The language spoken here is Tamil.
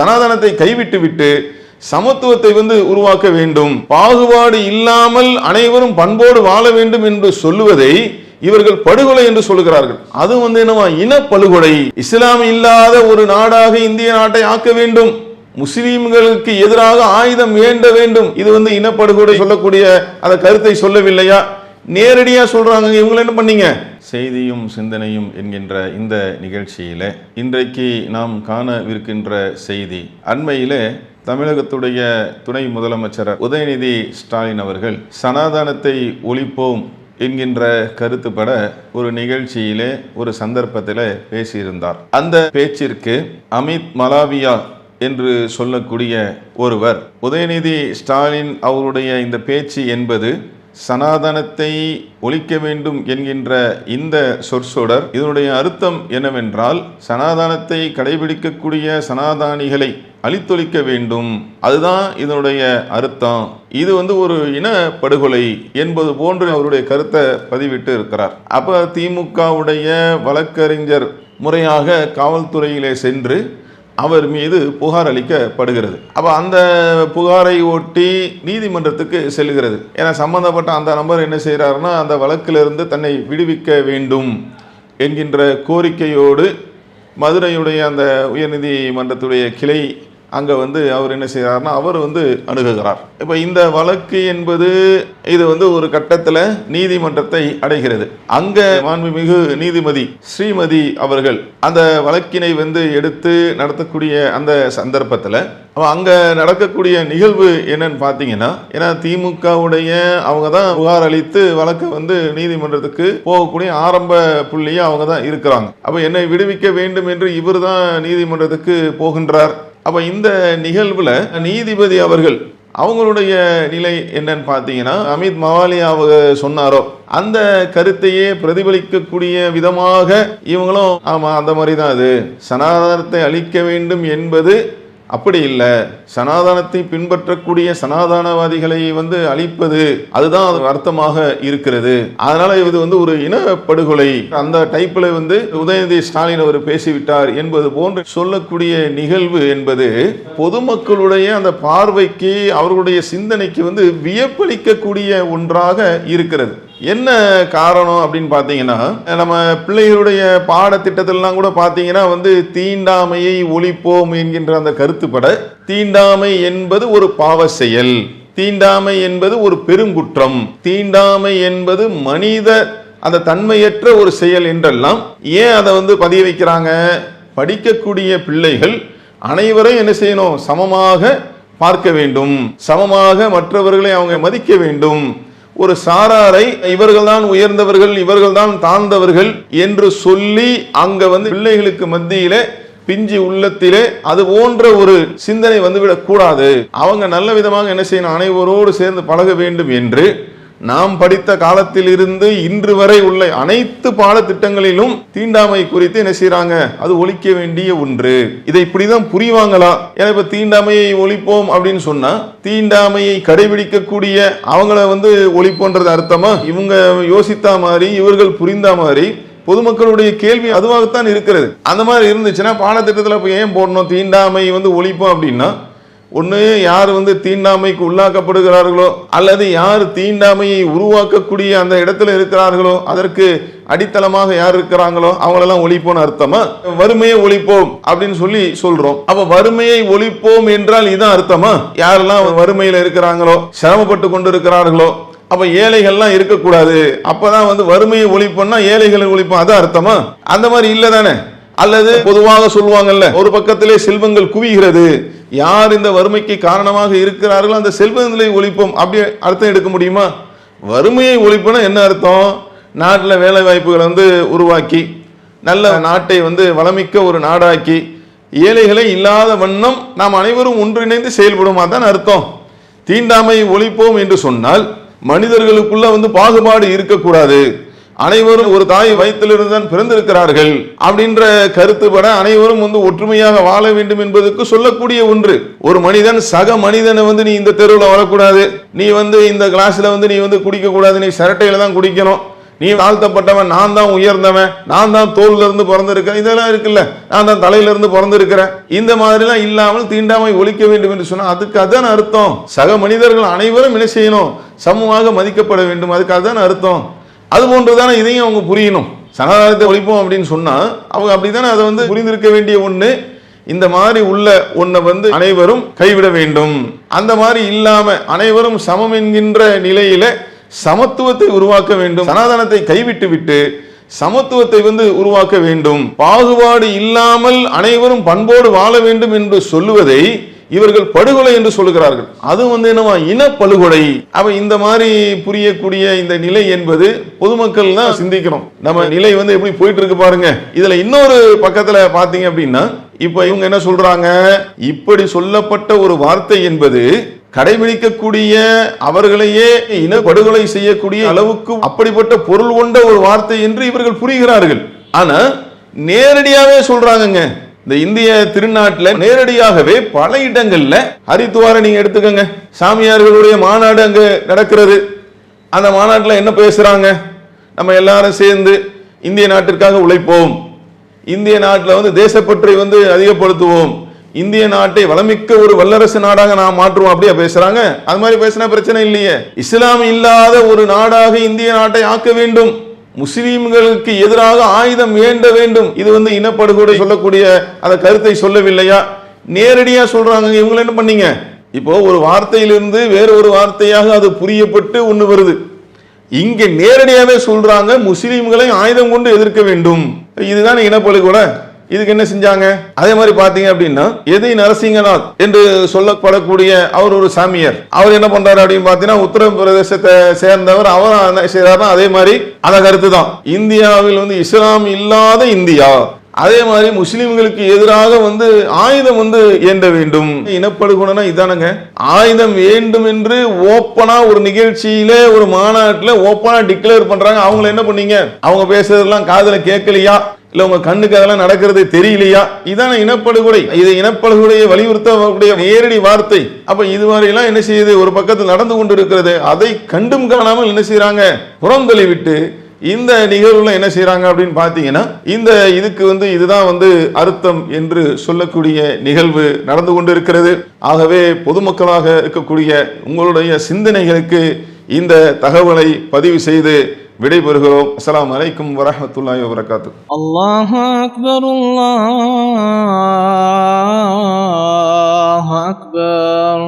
சனாதனத்தை கைவிட்டு விட்டு சமத்துவத்தை வந்து உருவாக்க வேண்டும். பாகுபாடு இல்லாமல் அனைவரும் பண்போடு வாழ வேண்டும் என்று சொல்லுவதை இவர்கள் படுகொலை என்று சொல்லுகிறார்கள். அது வந்து என்னவா? இன படுகொலை இஸ்லாம் இல்லாத ஒரு நாடாக இந்திய நாட்டை ஆக்க வேண்டும். முஸ்லீம்களுக்கு எதிராக ஆயுதம் வேண்ட வேண்டும். இது வந்து இனப்படுகொலை சொல்லக்கூடிய அந்த கருத்தை சொல்லவில்லையா? நேரடியாக சொல்கிறாங்க இவங்களை என்ன பண்ணீங்க? செய்தியும் சிந்தனையும் என்கின்ற இந்த நிகழ்ச்சியில இன்றைக்கு நாம் காணவிருக்கின்ற செய்தி அண்மையில் தமிழகத்துடைய துணை முதலமைச்சர் உதயநிதி ஸ்டாலின் அவர்கள் சனாதனத்தை ஒழிப்போம் என்கின்ற கருத்துப்பட ஒரு நிகழ்ச்சியிலே ஒரு சந்தர்ப்பத்தில் பேசியிருந்தார். அந்த பேச்சிற்கு அமித் மலாவியா என்று சொல்லக்கூடிய ஒருவர் உதயநிதி ஸ்டாலின் அவருடைய இந்த பேச்சு என்பது சனாதனத்தை ஒழிக்க வேண்டும் என்கின்ற இந்த சொற்சொடர் இதனுடைய அர்த்தம் என்னவென்றால் சனாதனத்தை கடைபிடிக்கக்கூடிய சனாதானிகளை அழித்தொழிக்க வேண்டும். அதுதான் இதனுடைய அர்த்தம். இது வந்து ஒரு இன படுகொலை என்பது போன்று அவருடைய கருத்தை பதிவிட்டு இருக்கிறார். அப்ப திமுகவுடைய வழக்கறிஞர் முறையாக காவல்துறையிலே சென்று அவர் மீது புகார் அளிக்கப்படுகிறது. அப்போ அந்த புகாரை ஒட்டி நீதிமன்றத்துக்கு செல்கிறது. ஏன்னா சம்பந்தப்பட்ட அந்த நபர் என்ன செய்கிறாருன்னா அந்த வழக்கிலிருந்து தன்னை விடுவிக்க வேண்டும் என்கின்ற கோரிக்கையோடு மதுரையுடைய அந்த உயர்நீதிமன்றத்துடைய கிளை அங்கே வந்து அவர் என்ன செய்கிறார்னா அவர் வந்து அணுகுகிறார். இப்போ இந்த வழக்கு என்பது இது வந்து ஒரு கட்டத்தில் நீதிமன்றத்தை அடைகிறது. அங்கே மாண்புமிகு நீதிமதி ஸ்ரீமதி அவர்கள் அந்த வழக்கினை வந்து எடுத்து நடத்தக்கூடிய அந்த சந்தர்ப்பத்தில் அப்போ அங்கே நடக்கக்கூடிய நிகழ்வு என்னன்னு பார்த்தீங்கன்னா ஏன்னா திமுகவுடைய அவங்க தான் புகார் அளித்து வழக்கு வந்து நீதிமன்றத்துக்கு போகக்கூடிய ஆரம்ப புள்ளியே அவங்க தான் இருக்கிறாங்க. அப்போ என்னை விடுவிக்க வேண்டும் என்று இவர் தான் நீதிமன்றத்துக்கு போகின்றார். அப்போ இந்த நிகழ்வில் நீதிபதி அவர்கள் அவங்களுடைய நிலை என்னன்னு பார்த்தீங்கன்னா அமித் மவாலியா அவங்க சொன்னாரோ அந்த கருத்தையே பிரதிபலிக்கக்கூடிய விதமாக இவங்களும் ஆமாம் அந்த மாதிரி தான் அது. சனாதனத்தை அழிக்க வேண்டும் என்பது அப்படி இல்லை. சனாதனத்தை பின்பற்றக்கூடிய சனாதனவாதிகளை வந்து அழிப்பது அதுதான் அது அர்த்தமாக இருக்கிறது. அதனால இது வந்து ஒரு இனப்படுகொலை. அந்த டைப்பில் வந்து உதயநிதி ஸ்டாலின் அவர் பேசிவிட்டார் என்பது போன்று சொல்லக்கூடிய நிகழ்வு என்பது பொதுமக்களுடைய அந்த பார்வைக்கு அவர்களுடைய சிந்தனைக்கு வந்து வியப்பளிக்கக்கூடிய ஒன்றாக இருக்கிறது. என்ன காரணம் அப்படின்னு பார்த்தீங்கன்னா நம்ம பிள்ளைகளுடைய பாடத்திட்டத்திலாம் கூட பார்த்தீங்கன்னா வந்து தீண்டாமையை ஒழிப்போம் என்கின்ற அந்த கருத்துப்பட தீண்டாமை என்பது ஒரு பாவ செயல் தீண்டாமை என்பது ஒரு பெருங்குற்றம் தீண்டாமை என்பது மனித அந்த தன்மையற்ற ஒரு செயல் என்றெல்லாம் ஏன் அதை வந்து பதிய வைக்கிறாங்க? படிக்கக்கூடிய பிள்ளைகள் அனைவரும் என்ன செய்யணும்? சமமாக பார்க்க வேண்டும். சமமாக மற்றவர்களை அவங்க மதிக்க வேண்டும். ஒரு சாராரை இவர்கள்தான் உயர்ந்தவர்கள் இவர்கள்தான் தாழ்ந்தவர்கள் என்று சொல்லி அங்க வந்து பிள்ளைகளுக்கு மத்தியில பிஞ்சு உள்ளத்திலே அது போன்ற ஒரு சிந்தனை வந்துவிடக் கூடாது அவங்க நல்ல விதமாக என்ன செய்யணும்? அனைவரோடு சேர்ந்து பழக வேண்டும் என்று நாம் படித்த காலத்தில் இருந்து இன்று வரை உள்ள அனைத்து பாடத்திட்டங்களிலும் தீண்டாமை குறித்து என்ன செய்யறாங்க அது ஒழிக்க வேண்டிய ஒன்று. இதை இப்படிதான் புரிவாங்களா? ஏன்னா இப்ப தீண்டாமையை ஒழிப்போம் அப்படின்னு சொன்னா தீண்டாமையை கடைபிடிக்கக்கூடிய அவங்கள வந்து ஒழிப்போன்றது அர்த்தமா? இவங்க யோசித்தா மாதிரி இவர்கள் புரிந்தா மாதிரி பொதுமக்களுடைய கேள்வி அதுவாகத்தான் இருக்கிறது. அந்த மாதிரி இருந்துச்சுன்னா பாடத்திட்டத்தில் இப்போ ஏன் போடணும்? தீண்டாமை வந்து ஒழிப்போம் அப்படின்னா ஒன்று யார் வந்து தீண்டாமைக்கு உள்ளாக்கப்படுகிறார்களோ அல்லது யார் தீண்டாமையை உருவாக்கக்கூடிய அந்த இடத்துல இருக்கிறார்களோ அதற்கு அடித்தளமாக யார் இருக்கிறாங்களோ அவங்களெல்லாம் ஒழிப்போம்னு அர்த்தமா? வறுமையை ஒழிப்போம் அப்படின்னு சொல்லி சொல்றோம். அப்ப வறுமையை ஒழிப்போம் என்றால் இதான் அர்த்தமா? யாரெல்லாம் வறுமையில இருக்கிறாங்களோ சிரமப்பட்டு கொண்டு இருக்கிறார்களோ அப்ப ஏழைகள்லாம் இருக்கக்கூடாது. அப்பதான் வந்து வறுமையை ஒழிப்போம்னா ஏழைகளை ஒழிப்போம். அதான் அர்த்தமா? அந்த மாதிரி இல்லை தானே? அல்லது பொதுவாக சொல்லுவாங்கல்ல ஒரு பக்கத்திலே செல்வங்கள் குவிகிறது. யார் இந்த வறுமைக்கு காரணமாக இருக்கிறார்களோ அந்த செல்வங்களை ஒழிப்போம். அப்படி அர்த்தம் எடுக்க முடியுமா? வறுமையை ஒழிப்புனா என்ன அர்த்தம்? நாட்டில் வேலை வாய்ப்புகளை வந்து உருவாக்கி நல்ல நாட்டை வந்து வளமிக்க ஒரு நாடாக்கி ஏழைகளை இல்லாத வண்ணம் நாம் அனைவரும் ஒன்றிணைந்து செயல்படுமா? தான் அர்த்தம். தீண்டாமை ஒழிப்போம் என்று சொன்னால் மனிதர்களுக்குள்ள வந்து பாகுபாடு இருக்கக்கூடாது. அனைவரும் ஒரு தாய் வயிற்றிலிருந்து தான் பிறந்திருக்கிறார்கள் அப்படின்ற கருத்துப்பட அனைவரும் வந்து ஒற்றுமையாக வாழ வேண்டும் என்பதற்கு சொல்லக்கூடிய ஒன்று. ஒரு மனிதன் சக மனிதனை வந்து நீ இந்த தெருவில் வரக்கூடாது. நீ வந்து இந்த கிளாஸ்ல வந்து நீ வந்து குடிக்க கூடாது நீ சரட்டையில தான் குடிக்கணும். நீ தாழ்த்தப்பட்டவன் நான் தான் உயர்ந்தவன் நான் தான் தோல்ல இருந்து பிறந்திருக்கிறேன். இதெல்லாம் இருக்குல்ல. நான் தான் தலையில இருந்து பிறந்திருக்கிறேன். இந்த மாதிரிலாம் இல்லாமல் தீண்டாமை ஒழிக்க வேண்டும் என்று சொன்னா அதுக்கு அதான் அர்த்தம். சக மனிதர்கள் அனைவரும் என்ன செய்யணும்? சமமாக மதிக்கப்பட வேண்டும். அதுக்கு அதான் அர்த்தம். அது போன்றுதானே இதையும் அவங்க புரியணும். சகாதாரத்தை ஒழிப்போம் அப்படின்னு சொன்னா அவங்க அப்படித்தானே அதை வந்து புரிந்திருக்க வேண்டிய ஒண்ணு? இந்த மாதிரி உள்ள ஒன்றை வந்து அனைவரும் கைவிட வேண்டும். அந்த மாதிரி இல்லாம அனைவரும் சமம் என்கின்ற நிலையில சமத்துவத்தை உருவாக்க வேண்டும். சனாதனத்தை கைவிட்டு விட்டு சமத்துவத்தை வந்து உருவாக்க வேண்டும். பாகுபாடு இல்லாமல் அனைவரும் பண்போடு வாழ வேண்டும் என்று சொல்லுவதை இவர்கள் படுகொலை என்று சொல்லுகிறார்கள். அது வந்து என்னவா? இனப்படுகொலை. அவன் இந்த மாதிரி புரியக்கூடிய இந்த நிலை என்பது பொதுமக்கள் தான் சிந்திக்கணும். நம்ம நிலை வந்து எப்படி போயிட்டு இருக்கு பாருங்க. இதுல இன்னொரு பக்கத்துல பாத்தீங்க அப்படின்னா இப்ப இவங்க என்ன சொல்றாங்க? இப்படி சொல்லப்பட்ட ஒரு வார்த்தை என்பது கடைபிடிக்கக்கூடிய அவர்களையே இனப்படுகொலை செய்யக்கூடிய அளவுக்கு அப்படிப்பட்ட பொருள் கொண்ட ஒரு வார்த்தை என்று இவர்கள் புரிகிறார்கள். ஆனா நேரடியாவே சொல்றாங்கங்க. இந்த இந்திய திருநாட்டில் நேரடியாகவே பல இடங்கள்ல ஹரித்துவாரை நீங்க எடுத்துக்கோங்க. சாமியார்களுடைய மாநாடு அங்க நடக்கிறது. அந்த மாநாட்டில் என்ன பேசுறாங்க? நம்ம எல்லாரும் சேர்ந்து இந்திய நாட்டிற்காக உழைப்போம். இந்திய நாட்டில் வந்து தேசப்பற்றை வந்து அதிகப்படுத்துவோம். இந்திய நாட்டை வளமிக்க ஒரு வல்லரசு நாடாக நாம் மாற்றுவோம் அப்படியே பேசுறாங்க? அது மாதிரி பேசினா பிரச்சனை இல்லையே. இஸ்லாம் இல்லாத ஒரு நாடாக இந்திய நாட்டை ஆக்க வேண்டும். முஸ்லீம்களுக்கு எதிராக ஆயுதம் வேண்ட வேண்டும். இது வந்து இனப்படுகொலை சொல்லக்கூடிய அந்த கருத்தை சொல்லவில்லையா? நேரடியாக சொல்றாங்க இவங்க என்ன பண்ணீங்க? இப்போ ஒரு வார்த்தையிலிருந்து வேற ஒரு வார்த்தையாக அது புரியப்பட்டு ஒன்று வருது. இங்க நேரடியாகவே சொல்றாங்க முஸ்லீம்களை ஆயுதம் கொண்டு எதிர்க்க வேண்டும். இதுதானே இனப்படுகொலை? இதுக்கு என்ன செஞ்சாங்க? அதே மாதிரி பாத்தீங்க அப்படின்னா எதை நரசிங்கநாத் என்று சொல்லப்படக்கூடிய அவர் ஒரு சாமியார். அவர் என்ன பண்றாரு அப்படின்னு பாத்தீங்கன்னா உத்தரப்பிரதேசத்தை சேர்ந்தவர் அவர் என்ன செய்யறாருன்னா அதே மாதிரி அந்த கருத்து தான். இந்தியாவில் வந்து இஸ்லாம் இல்லாத இந்தியா. அதே மாதிரி முஸ்லிம்களுக்கு எதிராக வந்து ஆயுதம் வந்து ஏண்ட வேண்டும். இனப்படுகொலைனா இதானுங்க. ஆயுதம் வேண்டும் என்று ஓப்பனா ஒரு நிகழ்ச்சியில ஒரு மாநாட்டில் ஓப்பனா டிக்ளேர் பண்றாங்க. அவங்கள என்ன பண்ணீங்க? அவங்க பேசுறதெல்லாம் காதல கேட்கலையா? இல்ல உங்க கண்ணுக்கு அதெல்லாம் நடக்கிறது தெரியலையா? இதான இனப்படுகொலை. இது இனப்படுகொலையை வலியுறுத்தக்கூடிய நேரடி வார்த்தை. அப்ப இதுவரையெல்லாம் என்ன செய்யுது? ஒரு பக்கத்தில் நடந்து கொண்டு இருக்கிறது அதை கண்டும் காணாமல் என்ன செய்யறாங்க புறந்தள்ளி விட்டு இந்த நிகழ்வுல என்ன செய்யறாங்க அப்படின்னு பாத்தீங்கன்னா இந்த இதுக்கு வந்து இதுதான் வந்து அர்த்தம் என்று சொல்லக்கூடிய நிகழ்வு நடந்து கொண்டு இருக்கிறது ஆகவே பொதுமக்களாக இருக்கக்கூடிய உங்களுடைய சிந்தனைகளுக்கு இந்த தகவலை பதிவு செய்து விடைபெறுகிறோம். அஸ்லாம் வலைக்கும் வரமத்துல்லாய் வரகாத்து அல்லாஹ் அக்பர் அல்லாஹ் அக்பர்.